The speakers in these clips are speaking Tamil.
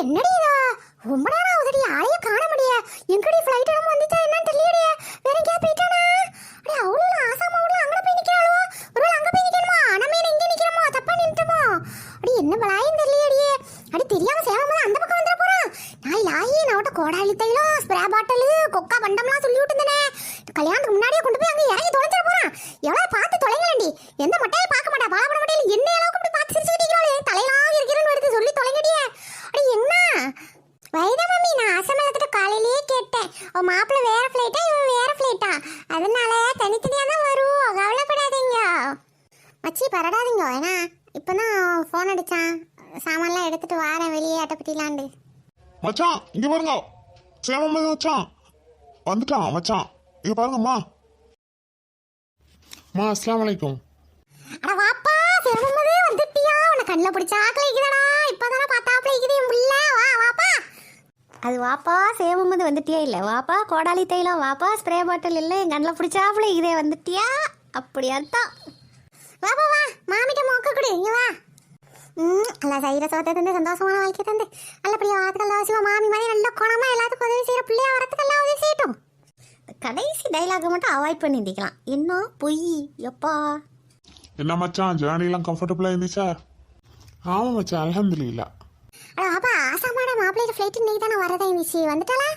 என்னடி இதா? ரொம்ப நேரம் ஆகுதுடி. ஆளைய காண முடிய எங்கடி ஃப்ளைட் நம்ம வந்துச்சா என்னன்னு தெரியலையே வேற எங்கயா போயிட்டானா அடே அவ்வளோ ஆசாம அவ்வளோ அங்க போய் நிக்கறாளோ? ஒருவேளை அங்க போய் நிக்கணுமா? நம்ம என்ன இங்க நிக்கிறோமோ தப்பா நின்றுமோ அடி என்ன பலாயும் தெரியலையே அடி தெரியாம சேவமா அந்த பக்கம் வந்துட போறான். நாய் லாயி நான் கோடாலி தைலம் ஸ்ப்ரே பாட்டில் கொக்கா பண்டம்லாம் சொல்லி விட்டுந்தனே கல்யாணத்துக்கு முன்னாடியே கொண்டு போய் அங்க இறங்கி தொலைச்சிட போறான். எவ்வளவு பார்த்து தொலைங்களேண்டி எந்த மட்டையை பார்க்க மாட்டா. பாலப்பட மட்டையில என்ன அளவுக்கு இப்படி பார்த்து சிரிச்சுக்கிட்டு இருக்கிறாளே தலையெல்லாம் இருக்கிறேன்னு எடுத்து சொல்லி தொலைங்கடியே அடி என்ன வைதா மம்மி நான் அசமலத்துல காலையிலேயே கேட்டேன் அவன் மாப்பிள்ளை வேற ஃப்ளைட்டா இவன் வேற ஃப்ளைட்டா அதனால தனித்தனியா தான் வரும் கவலைப்படாதீங்க மச்சி பரடாதீங்க ஏன்னா இப்பதான் ஃபோன் அடிச்சான் சாமான்லாம் எடுத்துட்டு வாரேன் வெளியே அட்டைப்பட்டிலாண்டு மச்சான் இங்க பாருங்க. சேமம் மச்சான். வந்துட்டான் மச்சான். இங்க பாருங்கம்மா. மா அஸ்லாம் வலைக்கும் அட வாப்பா சிரமமே வந்துட்டியா? உன்னை கண்ணல பிடிச்ச ஆக்கல இருக்குடா இப்பதானே பார்த்தாப்ல இருக்குது என் புள்ள. வா வாப்பா. அது வாப்பா சேவமது வந்துட்டியா இல்லை? வாப்பா கோடாலி தைலம். வாப்பா ஸ்ப்ரே பாட்டில் இல்லை என் கண்ணல பிடிச்சாப்ல இதே வந்துட்டியா? அப்படி அதான் வாப்பா வா. மாமிட்ட மோக்க கொடு. இங்க வா. செய்கிற சோத்தை தந்து சந்தோஷமான வாழ்க்கை தந்து நல்லபடியா வாத்துக்கெல்லாம் வச்சுவா மாமி மாதிரி நல்ல குணமா எல்லாத்துக்கும் உதவி செய்கிற பிள்ளையா வரத்துக்கெல்லாம் உதவி செய்யட்டும் கடைசி டைலாக் மட்டும் அவாய்ட் பண்ணிக்கலாம் என்ன பொய் எப்பா என்ன மச்சான் ஜேர்னிலாம் கம்ஃபர்டபுளா இருந்துச்சா ஆமா மச்சான் அல்ஹம்துலில்லா அட அப்பா ஆசாமாட மாப்பிள்ளையோட ஃப்ளைட் இன்னைக்கு தானே வரதா இருந்துச்சு வந்துட்டாளா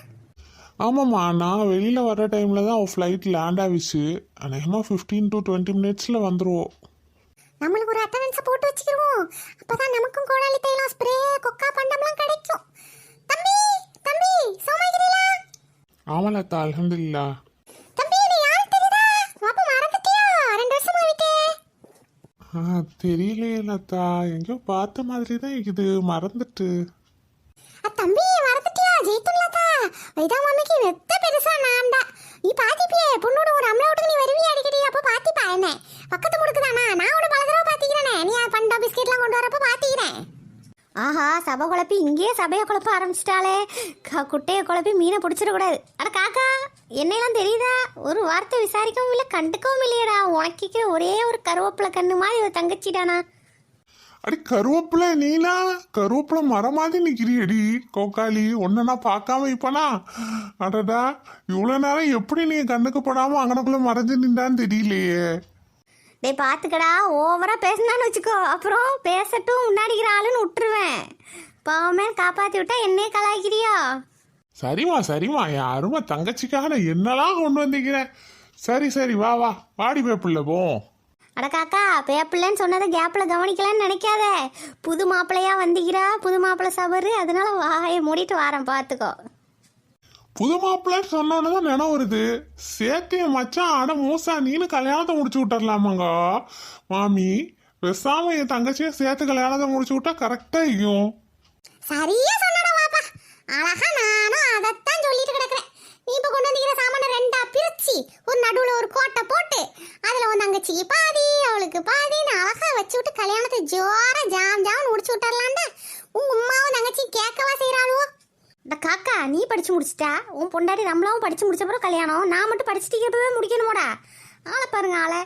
ஆமாம்மா நான் வெளியில் வர டைமில் தான் ஃப்ளைட் லேண்ட் ஆகிச்சு அநேகமாக ஃபிஃப்டீன் டு டுவெண்ட்டி மினிட்ஸில் வந்துடுவோம் நம்மளுக்கு ஒரு அட்டண்டன்ஸ் போட்டு வச்சுக்கிருவோம். அப்பதான் நமக்கும் கோடாலி தைலம் ஸ்ப்ரே கொக்கா பண்டம்லாம் கிடைக்கும். தம்பி தம்பி சோமாகிறீங்களா ஆமாலத்தா அல்ஹம்துலில்லா. தம்பி நீ யாரு தெரியுதா? வாப்பா மறந்துட்டியா? ரெண்டு வருஷமா விட்டே? ஆ தெரியலையே லதா எங்கேயோ பார்த்த மாதிரி தான் இருக்குது. மறந்துட்டு. தம்பி மறந்துட்டியா? ஜெயித்துள்ளதா வைதா மாமிக்கு வெத்த பெருசா நான் தான் நீ பாத்திப்பியே பொண்ணோட ஒரு அம்மா நீ வருவியா அடிக்கடி? அப்போ பாத்திப்பா என்ன? பக்கத்து முடுக்குதானா நான் உன பல தடவை பாத்திக்கிறேனே. நீ அது பண்டா பிஸ்கெட்லாம் கொண்டு வரப்ப பாத்திக்கிறேன். ஆஹா சபை குழப்பி இங்கேயே சபையை குழப்ப ஆரம்பிச்சிட்டாளே. க- குட்டையை குழப்பி மீனை பிடிச்சிடக்கூடாது அட காக்கா என்னையெல்லாம் தெரியுதா? ஒரு வார்த்தை விசாரிக்கவும் இல்லை கண்டுக்கவும் இல்லையடா. உனக்கிக்கிற ஒரே ஒரு கருவேப்பிலை கண்ணு மாதிரி ஒரு தங்கச்சிடானா? அடி கருவேப்பிலை நீலா கருவேப்பிலை மரம் மாதிரி நிக்கிறியடி கோக்காளி. ஒன்ன நான் பார்க்காம இப்பனா? அடடா இவ்வளோ நேரம் எப்படி நீ கண்ணுக்கு படாம அங்கனக்குள்ள மறைஞ்சு நின்றான்னு தெரியலையே. டேய் பார்த்துக்கடா ஓவரா பேசினான்னு வச்சுக்கோ. அப்புறம் பேசட்டும் முன்னாடிக்கிற ஆளுன்னு விட்டுருவேன். பாவமே காப்பாத்தி விட்டா என்னையே கலாய்க்கிறியா? சரிம்மா சரிம்மா என் அருமை தங்கச்சிக்காக நான் என்னெல்லாம் கொண்டு வந்திருக்கிறேன். சரி சரி வா வா. வாடி பேப்பிள்ள போ. அட காக்கா பேப்பிள்ளைன்னு சொன்னதை கேப்பில் கவனிக்கலான்னு நினைக்காத. புது மாப்பிள்ளையா வந்திக்கிறா புது மாப்பிள்ளை சபரு அதனால வாயை மூடிட்டு வாரேன் பார்த்துக்கோ. புது மாப்பிள்ளைன்னு சொன்னோன்னு தான் நினைவு வருது. சேர்த்திய மச்சான் அட மூசா நீனு கல்யாணத்தை முடிச்சு விட்டுறலாமாங்க? மாமி பேசாம என் தங்கச்சியை சேர்த்து கல்யாணத்தை முடிச்சு விட்டா கரெக்டா இருக்கும் சரியா சொன்னடா அழகா நானும் நீ இப்ப கொண்டு வந்திருக்கிற சாமான ரெண்டா பிரிச்சு ஒரு நடுவுல ஒரு கோட்டை போட்டு அதுல உன் தங்கச்சிக்கு பாதி அவளுக்கு பாதின்னு அழகா வச்சு விட்டு கல்யாணத்தை ஜோரா ஜாம் ஜாம் முடிச்சு விட்டுறலான்டா உங்க உமாவும் தங்கச்சி கேட்கவா செய்யறாளுவோ இந்த காக்கா நீ படிச்சு முடிச்சிட்டா? உன் பொண்டாட்டி நம்மளாவும் படிச்சு முடிச்ச அப்புறம் கல்யாணம். நான் மட்டும் படிச்சுட்டு இப்பவே முடிக்கணுமோடா? ஆளை பாருங்க ஆளை.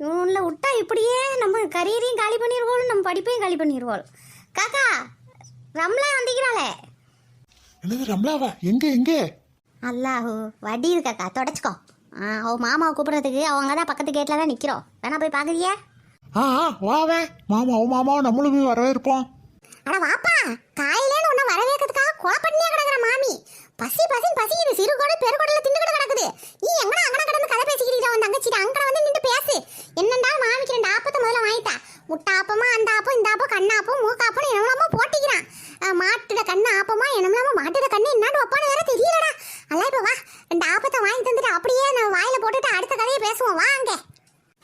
இவனில் விட்டா இப்படியே நம்ம கரியரையும் காலி பண்ணிடுவோம் நம்ம படிப்பையும் காலி பண்ணிடுவோம் காக்கா ரம்லா வந்திக்கிறாளே என்னது ரம்லாவா எங்க எங்க? அல்லாஹு வடி இருக்காக்கா தொடச்சிக்கோ. ஆ அவ மாமாவை கூப்பிடுறதுக்கு அவங்க தான் பக்கத்து கேட்டில் தான் நிற்கிறோம் வேணா போய் பார்க்குறியா ஆ ஆ, வாவே மாமா ஓ மாமா நம்மளும் போய் வரவே இருப்போம் அட வாப்பா காலையிலேன்னு உன்னை வரவேற்கிறதுக்காக பண்ணியே கிடக்குற மாமி. பசி பசின்னு பசிக்குது. சிறு கூட பெருகுடல தின்னுக்கிட்டு கிடக்குது. நீ எங்கடா அங்கன கிடந்து கதை பேசிக்கிறீங்க உன் தங்கச்சிட்ட? அங்கட வந்து நின்று பேசு. என்னண்டா மாமிக்கு ரெண்டு ஆப்பத்தை முதல்ல வாங்கிட்டா முட்டை ஆப்பமா அந்த ஆப்பம் இந்த ஆப்பம் கண்ணாப்பம் மூக்காப்பம் என்னமோ போட்டிக்கிறான். மாட்டுட கண்ணு ஆப்பமா என்னமோ மாட்டுட கண்ணு என்னான்னு வைப்பான்னு வேற தெரியலடா. அல்ல இப்போ வா. ரெண்டு ஆப்பத்தை வாங்கி தந்துட்டு அப்படியே நான் வாயில போட்டுட்டு அடுத்த கதையை பேசுவோம். வாங்க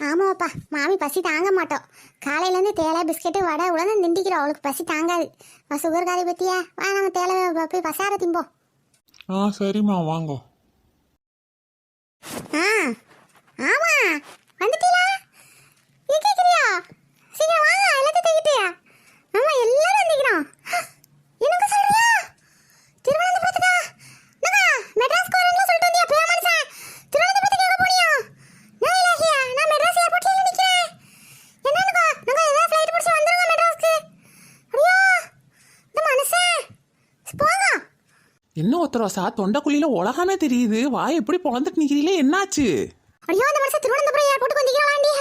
ஆமாப்பா மாமி பசி தாங்க மாட்டோம். காலையிலேருந்து தேலை பிஸ்கெட்டு வடை உடனே திண்டிக்கிறோம். அவளுக்கு பசி தாங்காது. வா சுகர் காரி பத்தியா? வா நம்ம தேலை போய் பசார திம்போம். ஆ சரிம்மா வாங்கோ. ஆ ஆமா. வந்துட்டீங்களா நீ கேட்குறியா சீக்கிரம் வாங்க எல்லாத்தையும் தூக்கிட்டு. ஆமா எல்லாரும் வந்துக்கிறோம் என்னங்க சொல்றியா திருவனந்தபுரத்துக்கா என்னங்க மெட்ராஸ்க்கு வரேன்னு சொல்லிட்டு வந்தியா பேர மனுஷன் திருவனந்தபுரத்துக்கு எங்க போனியா நான் இலாஹியா நான் மெட்ராஸ் ஏர்போர்ட்ல நிக்கிறேன் என்னன்னுக்கா நாங்க ஏதாவது ஃளைட் பிடிச்சி வந்துருங்க மெட்ராஸ்க்கு ஐயோ இந்த மனுஷன் என்ன ஒத்தரோசா தொண்டைக்குழியில உலகமே தெரியுது. வாய் எப்படி பொழந்துட்டு நிக்கிறீங்களே? என்னாச்சு? ஐயோ அந்த மனுஷன் திருவனந்தபுரம் ஏர்போர்ட்டுக்கு வந்தீங்களாண்டி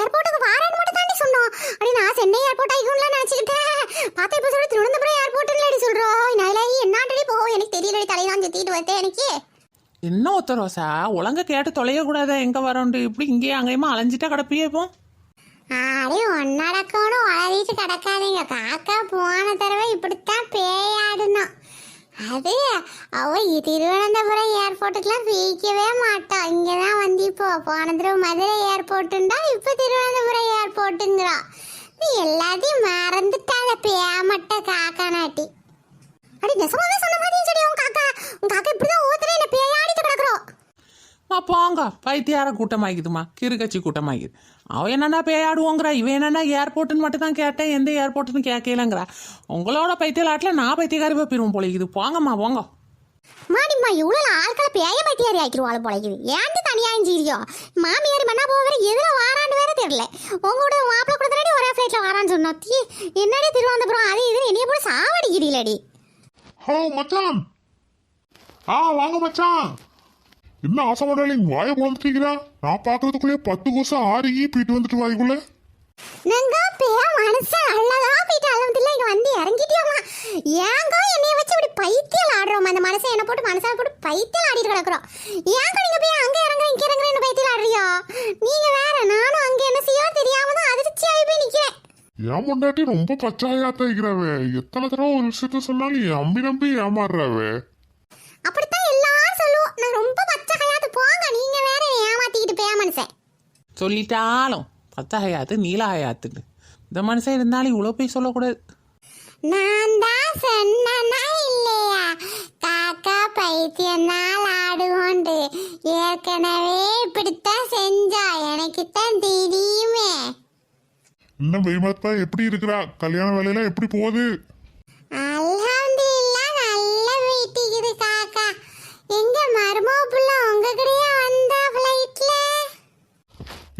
ஏர்போர்ட்டுக்கு வாரேன்னு மட்டும் தாண்டி சொன்னோம். அடி நான் சென்னை ஏர்போர்ட் ஆகிக்கும்லாம் நினச்சிக்கிட்டேன். பார்த்தா இப்போ சொல்ல திருவனந்தபுரம் ஏர்போர்ட்டுன்னு அடி சொல்கிறோம் நான் என்னாட்டடி போகும்? எனக்கு தெரியலடி தலையெல்லாம் சுற்றிட்டு வந்தேன் எனக்கு. என்ன ஒத்தரோசா ஒழுங்கா கேட்டு தொலைய கூடாத எங்க வரோண்டு? இப்படி இங்கேயும் அங்கேயுமா அலைஞ்சிட்டா கிடப்பியே இப்போ? அடி ஒன்னடக்கணும் வளரிட்டு கிடக்காதீங்க. காக்கா போன தடவை இப்படித்தான் அது அவ திருவனந்தபுரம் ஏர்போர்ட்டுக்குலாம் வீக்கவே மாட்டான் இங்கே தான் வந்து இப்போ போன தடவை மதுரை ஏர்போர்ட்டுண்டா இப்போ திருவனந்தபுரம் ஏர்போர்ட்டுங்கிறான் நீ எல்லாத்தையும் மறந்துட்டால பேமட்ட காக்கா நாட்டி அடி நெசமாவே சொன்ன மாதிரி சரி உன் காக்கா உன் காக்கா இப்படிதான் ஓத்துறே என்ன பேயாடிட்டு கிடக்குறோம் போங்க பைத்தியார கூட்டமாகிதுமா கிறுக்கச்சி கூட்டமாகிது அவன் என்னன்னா பேயாடுவோங்கிறா. இவன் என்னன்னா ஏர்போர்ட்டுன்னு மட்டும் தான் கேட்டேன். எந்த ஏர்போர்ட்டுன்னு கேட்கலங்கிறா. உங்களோட பைத்தியலாட்டில் நான் பைத்தியக்காரி போயிருவோம் போலிக்குது போங்கம்மா போங்க. மாடிம்மா இவ்வளோ ஆட்களை பேய பத்தியாரி ஆக்கிடுவாள் போலைக்குது ஏன்ட்டு தனியாக இஞ்சிரியோ மாமியார் மண்ணா போக வேற எதில் வாரான்னு வேற தெரியல. உங்க கூட மாப்பிள்ள கூட தானடி ஒரே ஃப்ளைட்டில் வாரான்னு சொன்னோம் தீ என்னடி திருவனந்தபுரம்? அது இது என்னைய போல சாவடிக்கிறீங்களடி ஹலோ மச்சான். ஆ வாங்க மச்சான். என்ன ஆசை டார்லிங் வாயை குழந்துட்டீங்களா நான் பார்க்கறதுக்குள்ளே பத்து கோசம் ஆறு போயிட்டு வந்துட்டு வாய்க்குள்ள. நாங்க பேய மனுஷன் அல்லதா போயிட்டு அலமதுல இங்க வந்து இறங்கிட்டியோமா ஏங்க என்னைய வச்சு இப்படி பைத்தியம் ஆடுறோம் அந்த மனுஷன் என்ன போட்டு மனசால போட்டு பைத்தியம் ஆடிட்டு கிடக்குறோம். ஏங்க நீங்க போய் அங்க இறங்குற இங்க இறங்குறேன்னு பைத்தியம் ஆடுறியோ நீங்க வேற நானும் அங்க என்ன செய்யோ தெரியாம தான் போய் நிக்கிறேன். என் முன்னாடி ரொம்ப பச்சாயாத்தான் இருக்கிறாவே எத்தனை தடவை ஒரு விஷயத்த சொன்னாலும் அம்பி நம்பி ஏமாறுறாவே. அப்படித்தான் எல்லாரும் சொல்லுவோம். நான் ரொம்ப பச்சை போங்க நீங்க வேற ஏமாத்திக்கிட்டு பேய மனுஷன். சொல்லிட்டாலும் பத்த ஹயாத்து நீல ஹயாத்துன்னு இந்த மனுஷன் இருந்தாலும் இவ்வளோ போய் சொல்லக்கூடாது. நான் தான் சொன்னனா இல்லையா? காக்கா பைத்தியம் நாள் ஆடுவோண்டு ஏற்கனவே இப்படித்தான் செஞ்சா எனக்கு தான் தெரியுமே. இன்னும் வெய்மத்தா எப்படி இருக்கிறா? கல்யாண வேலையெல்லாம் எப்படி போகுது?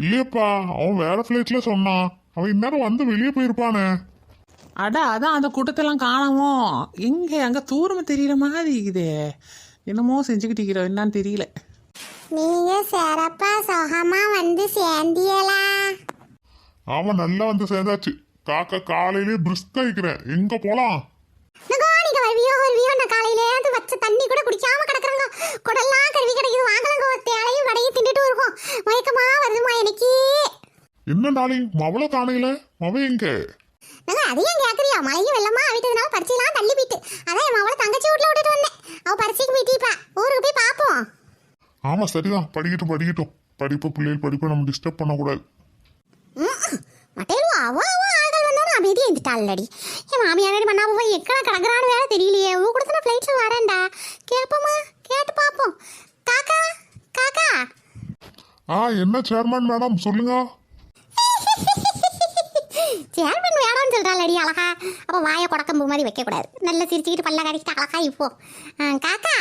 இல்லையப்பா அவன் வேற ஃபிளைட்ல சொன்னான். அவன் இந்நேரம் வந்து வெளியே போயிருப்பானே. அடா அதான் அந்த கூட்டத்தெல்லாம் காணாமோ. எங்கே அங்கே தூரமாக தெரியற மாதிரி இருக்குதே. என்னமோ செஞ்சுக்கிட்டு இருக்கிறோம் என்னன்னு தெரியல. நீங்க சிறப்பா சுகமா வந்து சேர்ந்தியலா அவன் நல்லா வந்து சேர்ந்தாச்சு. காக்கா காலையிலே பிரிஸ்கா இருக்கிறேன் எங்க போலாம்? நகோனிக வருவியோ வருவியோ நான் காலையில இருந்து வச்ச தண்ணி கூட குடிக்காம கிடக்குறங்க. குடல்லாம் கருவி கிடைக்குது. வாங்கலங்க. ஒரு தேளையும் வடையும் தின்னுட்டு இருக்கும் மயக்கமா வருதுமா எனக்கு. என்ன டாலிங் மவள காணையில? மவ எங்க? நாங்க அதையும் கேக்குறியா? மழையும் வெள்ளமா அவிட்டதுனால பரிச்சையெல்லாம் தள்ளி போயிட்டு. அதான் என் அவளை தங்கச்சி வீட்டுல விட்டுட்டு வந்தேன். அவ பரிச்சைக்கு போயிட்டீப்பா ஊருக்கு போய் பாப்போம். ஆமா சரிதான். படிக்கட்டும் படிக்கட்டும். படிப்பு பிள்ளைகள் படிப்பை நம்ம டிஸ்டர்ப் பண்ணக்கூடாது. மட்டையிலும் அவ அவ இருந்துட்டாள்லடி என் மாமியார் பண்ணா போய் எக்கட கிடக்குறான்னு வேற தெரியலையே. உங்க கூட தான் ஃப்ளைட்ல வரேன்டா. கேட்போமா? கேட்டு பாப்போம் காக்கா? காக்கா? ஆ என்ன சேர்மன் மேடம் சொல்லுங்க. சேர்மன் வேணாம்னு சொல்றாளடி அழகா. அப்போ வாயை குடக்கம்பு மாதிரி வைக்கக்கூடாது. நல்லா சிரிச்சுக்கிட்டு பல்ல கடிச்சிட்டு அழகா இப்போ காக்கா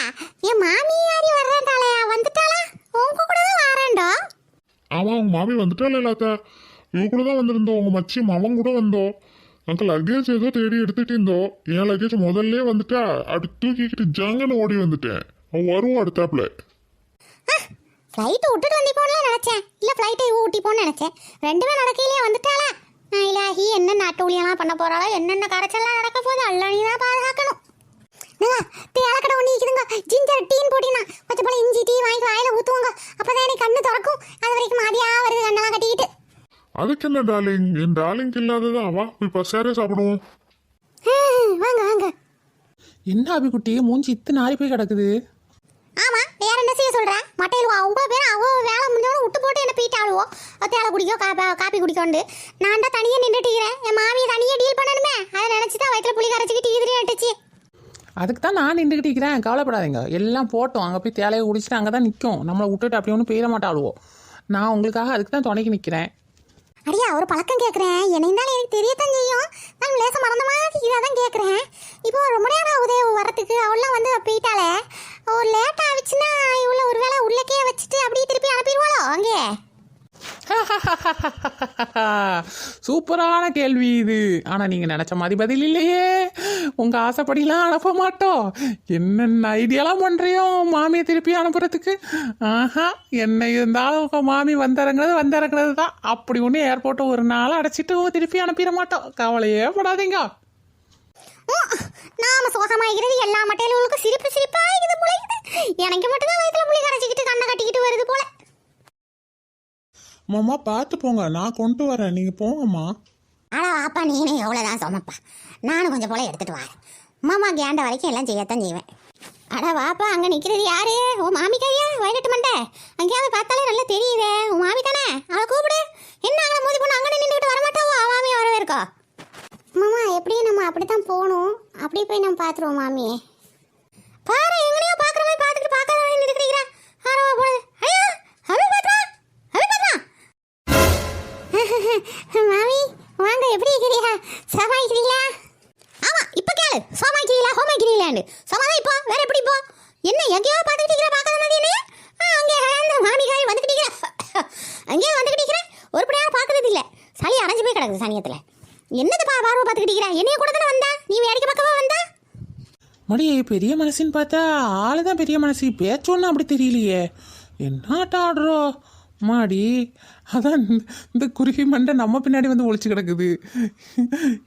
என் மாமியாரி வர்றேன்டாளே. வந்துட்டாளா? உங்க கூட தான் வரேன்டோ. ஆமா உங்க மாமி வந்துட்டால இல்லாத்த இவ கூட தான் வந்திருந்தோம். உங்க மச்சி மவன் கூட வந்தோம். அங்க லக்கேஜ் ஏதோ தேடி எடுத்துட்டு இருந்தோம் என் லக்கேஜ் முதல்ல வந்துட்டா. அப்படி தூக்கிக்கிட்டு ஜங்கன்னு ஓடி வந்துட்டேன். அவன் வருவோம் அடுத்தாப்புல. ஃப்ளைட்டை விட்டுட்டு வந்து போனலாம் நினச்சேன். இல்லை ஃப்ளைட்டை ஊட்டி போகணும்னு நினச்சேன். ரெண்டுமே நடக்கையிலேயே வந்துட்டாளா? நான் இலாஹி என்ன நாட்டூழியெல்லாம் பண்ண போறாளோ என்னென்ன கரைச்செல்லாம் நடக்க போகுது அல்ல நீ தான் பாதுகாக்கணும் நல்லா தேலக்கடை ஒன்று இருக்குதுங்க ஜிஞ்சர் டீன் போட்டினா கொஞ்சம் போல இஞ்சி டீ வாங்கி வாயில ஊற்றுவாங்க அப்பதான் எனக்கு கண்ணு திறக்கும் அது வரைக்கும் மாதிரியா வருது கண்ணெல்லாம் கட்டிக்கிட்டு அதுக்கு என்ன டார்லிங் என் டார்லிங் இல்லாததா வா போய் பசாரே சாப்பிடுவோம். வாங்க வாங்க. என்ன அபிக்குட்டி? மூஞ்சி இத்து நாரி போய் கிடக்குது. ஆமா வேற என்ன செய்ய சொல்ற? மட்டையில் அவங்க பேர் அவங்க வேலை முடிஞ்சவங்க விட்டு போட்டு என்ன போயிட்டு ஆளுவோம் தேலை குடிக்கோ காப்பி காப்பி குடிக்கோண்டு நான் தான் தனியாக நின்றுட்டு இருக்கிறேன் என் மாமியை தனியாக டீல் பண்ணணுமே. அதை நினச்சி தான் வயிற்றுல புளி கரைச்சிக்கிட்டு இதுலேயே நட்டுச்சு அதுக்கு தான் நான் நின்றுக்கிட்டு இருக்கிறேன். கவலைப்படாதீங்க. எல்லாம் போட்டோம். அங்கே போய் தேலையை குடிச்சிட்டு அங்கே தான் நிற்கும் நம்மளை விட்டுட்டு அப்படி ஒன்றும் போயிட மாட்டாளுவோம் நான் உங்களுக்காக அதுக்கு தான் துணைக்கு நிற்கிறேன் அடியா ஒரு பழக்கம் கேட்குறேன் என்னைந்தாலும் எனக்கு தெரியத்தான் செய்யும். நான் லேச மறந்த மாதிரி இதாக தான் கேட்குறேன் இப்போ ரொம்ப நேரம் ஆகுதே வரத்துக்கு அவள்லாம் வந்து போயிட்டாலே ஒரு லேட் ஆச்சுன்னா இவ்வளோ ஒரு வேளை உள்ளக்கே வச்சுட்டு அப்படியே திருப்பி அனுப்பிடுவாளோ அங்கே? சூப்பரான கேள்வி இது. ஆனால் நீங்கள் நினச்ச மாதிரி பதில் இல்லையே. உங்கள் ஆசைப்படிலாம் அனுப்ப மாட்டோம். என்னென்ன ஐடியாலாம் பண்ணுறியோ மாமியை திருப்பி அனுப்புறதுக்கு. ஆஹா என்ன இருந்தாலும் உங்கள் மாமி வந்திறங்குறது வந்திறங்குறது தான் அப்படி ஒன்று ஏர்போர்ட்டை ஒரு நாள் அடைச்சிட்டு திருப்பி அனுப்பிட மாட்டோம். கவலையே படாதீங்க. உம், நாம சோகமாகிறது எல்லா மட்டையிலும் சிரிப்பு சிரிப்பா இருக்குது போல இருக்குது. எனக்கு மட்டும்தான் வயித்துல புளி கரைச்சிக்கிட்டு கண்ணை கட்டிக்கிட்டு வருது போல. மாமா பார்த்து போங்க. நான் கொண்டு வரேன். நீங்க போங்கம்மா. ஆனா அப்பா நீனே எவ்வளோதான் சொமப்பா. நானும் கொஞ்சம் போல எடுத்துட்டு வரேன். மாமா கேண்ட வரைக்கும் எல்லாம் செய்யத்தான் செய்வேன். அட வாப்பா அங்க நிக்கிறது யாரு? உன் மாமி கையா வயலட்டு மண்டை. அங்கேயாவது பார்த்தாலே நல்லா தெரியுதே. உன் மாமி தானே அவளை கூப்பிடு. என்ன அங்கே மோதி பொண்ணு அங்கே நின்றுட்டு வரமாட்டாவோ? மாமி வரவே இருக்கோ மாமா எப்படியும் நம்ம அப்படித்தான் போகணும். அப்படியே போய் நம்ம பார்த்துருவோம் மாமியே. பாரு எங்களையோ பார்க்குற மாதிரி பார்த்துட்டு பார்க்காத மாதிரி இருக்கிறீங்களா ஆரவா போடுது மாமி வாங்க எப்படி இருக்கிறீங்க? சமாளிக்கிறீங்களா? ஆமா இப்ப கேளு. சமாளிக்கிறீங்களா? ஹோமாக்கிறீங்களான்னு சமாதான் இப்போ வேற எப்படி இப்போ? என்ன எங்கேயோ பார்த்துக்கிட்டு இருக்கிற பார்க்காத மாதிரி என்ன? அங்கே அந்த மாமி வந்துக்கிட்டு இருக்கிற. அங்கேயே வந்துக்கிட்டு இருக்கிற. ஒரு படியாக பார்க்கறது இல்லை. சளி அரைஞ்சு போய் கிடக்குது சனியத்தில். என்னது பா பார்வை பார்த்துக்கிட்டு இருக்கிற? என்னைய கூட தானே வந்தா? நீ வேடிக்கை பக்கமாக வந்தா? மடியே பெரிய மனசுன்னு பார்த்தா ஆளு தான் பெரிய மனசு. பேச்சொன்னு அப்படி தெரியலையே. என்ன ஆடுறோ? மாடி அதான் இந்த- குருவி மண்டை நம்ம பின்னாடி வந்து ஒளிச்சு கிடக்குது.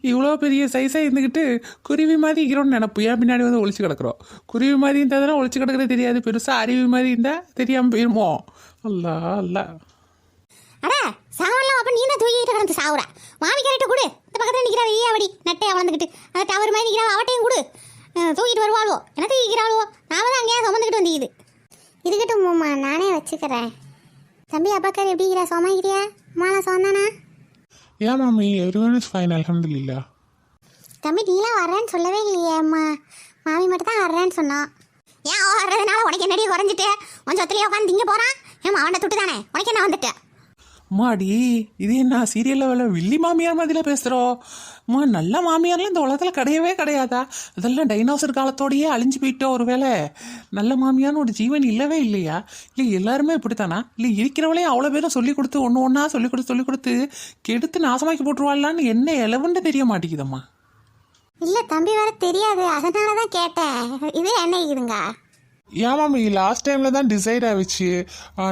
இவ்வளோ பெரிய சைஸாக இருந்துக்கிட்டு குருவி மாதிரி இருக்கிறோன்னு நினப்பு. ஏன் பின்னாடி வந்து ஒளிச்சு கிடக்குறோம். குருவி மாதிரி இருந்தால் ஒளிச்சு கிடக்குறது தெரியாது. பெருசாக அருவி மாதிரி இருந்தால் தெரியாமல் போயிருமோ? அல்லா அல்ல. அட சாவலாம் அப்ப நீ தான் தூக்கிட்டு கிடந்து சாவுற மாமி கேரட்டு கொடு. இந்த பக்கத்துல நிக்கிறா வெய்யா வடி நட்டையா வளர்ந்துக்கிட்டு அந்த டவர் மாதிரி நிக்கிறா அவட்டையும் கொடு. தூக்கிட்டு வருவாளோ என்ன தூக்கிக்கிறாளோ நாம தான் அங்கேயா சுமந்துக்கிட்டு வந்திக்குது இருக்கட்டும் மாமா. நானே வச்சுக்கிறேன். தம்பி அப்பாக்கார் எப்படிங்கிறா சோமாக்கிறியா மாலா சொன்னானா ஏன் மாமி எவ்ரி ஒன் இஸ் ஃபைன் அலமதுல்லா தம்பி நீலாம் வர்றேன்னு சொல்லவே இல்லையே அம்மா. மாமி மட்டும் தான் வர்றேன்னு சொன்னான் ஏன் அவன் வர்றதுனால உனக்கு என்னடி குறைஞ்சிட்டு? கொஞ்சம் ஒத்துலையே உட்காந்து திங்க போறான்? ஏமா அவனை துட்டு தானே உனக்கு என்ன வந்துட்டு? மாடி இது என்ன சீரியலில் உள்ள வில்லி மாமியார் மாதிரிலாம் பேசுகிறோம் மா நல்ல மாமியார்லாம் இந்த உலகத்தில் கிடையவே கிடையாதா? அதெல்லாம் டைனோசர் காலத்தோடயே அழிஞ்சு போயிட்டோம் ஒரு வேளை நல்ல மாமியார்னு ஒரு ஜீவன் இல்லவே இல்லையா? இல்லை எல்லாருமே இப்படித்தானா? இல்லை இருக்கிறவளையும் அவ்வளோ பேரும் சொல்லி கொடுத்து ஒன்று ஒன்றா சொல்லி கொடுத்து சொல்லி கொடுத்து கெடுத்து நாசமாக்கி போட்டுருவாளான்னு என்ன இலவுன்னு தெரிய மாட்டேங்குதம்மா. இல்லை தம்பி வர தெரியாது. அதனால தான் கேட்டேன். இது என்ன இதுங்க? ஏன் மாமி லாஸ்ட் டைமில் தான் டிசைட் ஆகிடுச்சு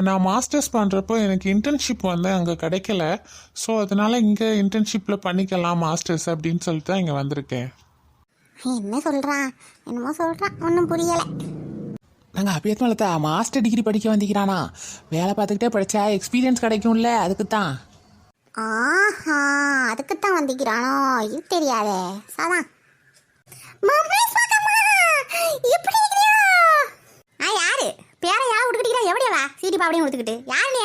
நான் மாஸ்டர்ஸ் பண்ணுறப்போ எனக்கு இன்டர்ன்ஷிப் வந்து அங்கே கிடைக்கல. ஸோ அதனால இங்கே இன்டர்ன்ஷிப்பில் பண்ணிக்கலாம் மாஸ்டர்ஸ் அப்படின்னு சொல்லிட்டு தான் இங்கே வந்திருக்கேன். என்ன சொல்றான் என்னமோ சொல்றான் ஒன்றும் புரியல. நாங்கள் அப்பயே மலத்தா மாஸ்டர் டிகிரி படிக்க வந்திக்கிறானா வேலை பார்த்துக்கிட்டே படித்தா எக்ஸ்பீரியன்ஸ் கிடைக்கும்ல அதுக்கு தான் ஆஹா அதுக்குத்தான் வந்திக்கிறானோ இது தெரியாதே. சாதான் எப்படி இருக்கிறியோ ஆ யாரு பேர யார் விட்டுக்கிட்டீங்க எப்படியா சீடி பாவடையும் கொடுத்துக்கிட்டு. யாரு நீ?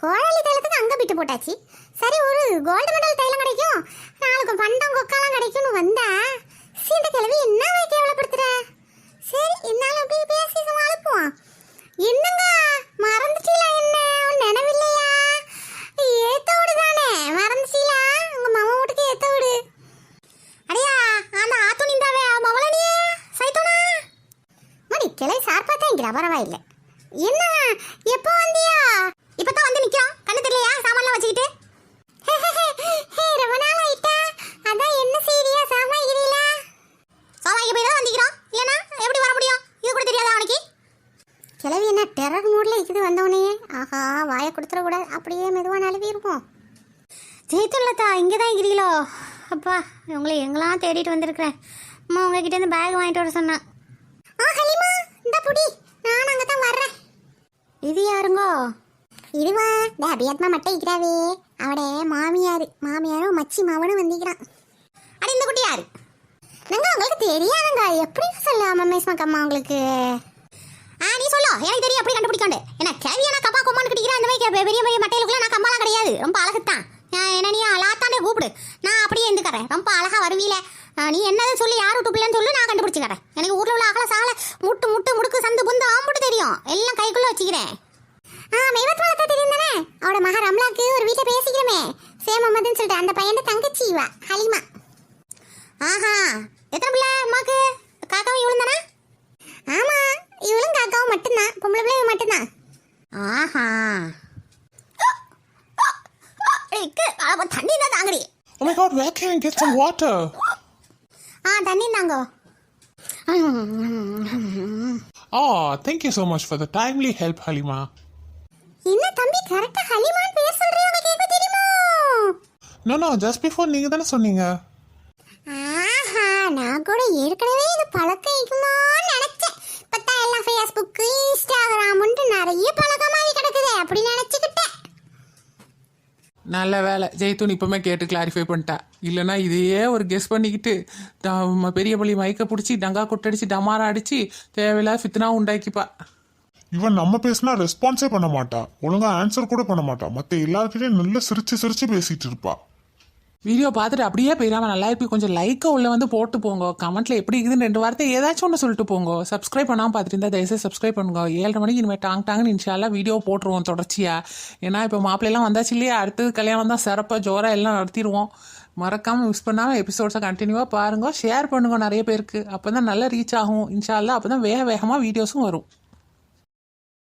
கோழலி தைலத்துக்கு அங்கே பிட்டு போட்டாச்சு. சரி ஒரு கோல்டு மெடல் தைலம் கிடைக்கும். நாளுக்கு பண்டம் கொக்காலாம் கிடைக்கும்னு வந்தா சீண்ட கிழவி என்ன வைக்க கேவலப்படுத்துற? சரி என்னாலும் அப்படியே பேசி சமாளிப்போம் என்னங்க? மறந்துட்டீங்களா என்ன? நினைவில்லையா? ஏத்த வீடு தானே. மறந்துட்டீங்களா? உங்க மாமா வீட்டுக்கு ஏத்த வீடு. அடையா அந்த ஆத்துணிந்தாவே மவளனியே சைத்தோனா? மணி கிளை சார்பா பரவாயில்லை என்ன எப்போ வந்தியா? இப்பதான் வந்து நிக்கிறோம் கண்ணு தெரியலையா? சாமான்லாம் வச்சுக்கிட்டு. ரொம்ப நாள் ஆயிட்டா அதான் என்ன செய்யறியா சாமாய்கிறீங்களா சாமாய்க்கு போய் தான் வந்திக்கிறோம் இல்லைன்னா எப்படி வர முடியும்? இது கூட தெரியாதா அவனுக்கு? கிளவி என்ன டெரர் மூடில் இருக்குது வந்தவனே ஆஹா வாயை கொடுத்துட கூடாது அப்படியே மெதுவாக நழுவிருப்போம் ஜெயித்துள்ளதா இங்கே தான் இருக்கிறீங்களோ அப்பா உங்களை எங்கெல்லாம் தேடிட்டு வந்திருக்கிறேன். அம்மா உங்ககிட்ட இருந்து பேக் வாங்கிட்டு வர சொன்னேன். ஆ ஹலிமா இந்த புடி. நான் அங்கே தான் வர இது யாருங்கோ? இதுவா? இந்த அபியாத்மா மட்டும் இருக்கிறாவே அவட மாமியார். மாமியாரும் மச்சி மாவனும் வந்திக்கிறான் அட இந்த குட்டி யாரு? நாங்க உங்களுக்கு தெரியாதுங்க. எப்படி சொல்ல மம்மேஸ் கம்மா உங்களுக்கு? ஆ நீ சொல்லோ. எனக்கு தெரியும் எப்படி கண்டுபிடிக்கோண்டு. என்ன கேவியான கப்பா கொம்மான்னு கிட்டிக்கிறேன். அந்த மாதிரி பெரிய பெரிய மட்டையிலுக்குள்ள நான் கம்மாலாம் கிடையாது. ரொம்ப அழகுத்தான். நான் என்ன நீ அழகாத்தாண்டே கூப்பிடு. நான் அப்படியே இருந்துக்கிறேன் ரொம்ப அழகா வருவீல. நீ என்னது சொல்லி யார் விட்டு பிள்ளைன்னு சொல்லு நான் கண்டுபிடிச்சிக்கிறேன் எனக்கு ஊரில் உள்ள அகல சால முட்டு முட்டு முடுக்கு சந்து புந்து ஆம்புட்டு தெரியும். எல்லாம் கைக்குள்ளே வச்சுக்கிறேன். ஆ மேவத் வளர்த்தா தெரியும் தானே? அவட மக ரம்லாக்கு ஒரு வீட்டில் பேசிக்கிறோமே. சேம் அம்மதுன்னு சொல்லிட்டு அந்த பையன் தங்கச்சி இவ ஹலிமா. ஆஹா எத்தனை பிள்ளை அம்மாக்கு? காக்காவும் இவளும் தானே? ஆமாம் இவளும் காக்காவும் மட்டும்தான். பொம்பளை பிள்ளை மட்டும்தான். ஆஹா. தண்ணி தான் தாங்குறி Oh my god, where can I get some water? ஆ தண்ணி தாங்க. ஓ thank you so much for the timely help Halima. என்ன தம்பி கரெக்டா ஹலிமான் பேர் சொல்றீங்க உங்களுக்கு தெரியுமோ? நோ நோ ஜஸ்ட் பிஃபோர் நீங்கள் தானே சொன்னீங்க. ஆஹா நான் கூட ஏற்கனவே இது பழக்கம் இருக்குமோன்னு நினைச்சேன். பார்த்தா எல்லாம் ஃபேஸ்புக் இன்ஸ்டாகிராம்ன்ட்டு நிறைய பழக்கமாகி கிடக்குது அப்படி நினைச்சுக்கிட்டேன் நல்ல வேலை. ஜெய்தூன் இப்போமே கேட்டு கிளாரிஃபை பண்ணிட்டா. இல்லைன்னா இதையே ஒரு கெஸ் பண்ணிக்கிட்டு ட- பெரிய பள்ளி மயக்க பிடிச்சி டங்கா கொட்டடிச்சு டமாரா அடிச்சு தேவையில்லாத ஃபித்னா உண்டாக்கிப்பா. இவன் நம்ம பேசினா ரெஸ்பான்ஸே பண்ண மாட்டா. ஒழுங்கா ஆன்சர் கூட பண்ண மாட்டா. மற்ற எல்லாருக்கிட்டையும் நல்லா சிரிச்சு சிரிச்சு பேசிட்டு இருப்பா. வீடியோ பார்த்துட்டு அப்படியே போயிடாம நல்லா இருப்பி கொஞ்சம் லைக்கை உள்ள வந்து போட்டு போங்க. கமெண்ட்ல எப்படி இருக்குதுன்னு ரெண்டு வார்த்தை ஏதாச்சும் ஒன்று சொல்லிட்டு போங்க. சப்ஸ்கிரைப் பண்ணாமல் பார்த்துட்டு இருந்தால் தயவுசெய்து சப்ஸ்கிரைப் பண்ணுங்க. ஏழரை மணிக்கு இனிமேல் டாங் டாங்னு இன்ஷால்லாம் வீடியோ போட்டுருவோம் தொடர்ச்சியாக ஏன்னா இப்போ மாப்பிள்ளைலாம் வந்தாச்சு இல்லையா? அடுத்தது கல்யாணம் தான் சிறப்பாக ஜோராக எல்லாம் நடத்திடுவோம். மறக்காமல் மிஸ் பண்ணாமல் எபிசோட்ஸை கண்டினியூவாக பாருங்க. ஷேர் பண்ணுங்க நிறைய பேருக்கு. அப்போ தான் நல்லா ரீச் ஆகும். இன்ஷால்லாம் அப்போ தான் வேக வேகமாக வீடியோஸும் வரும்.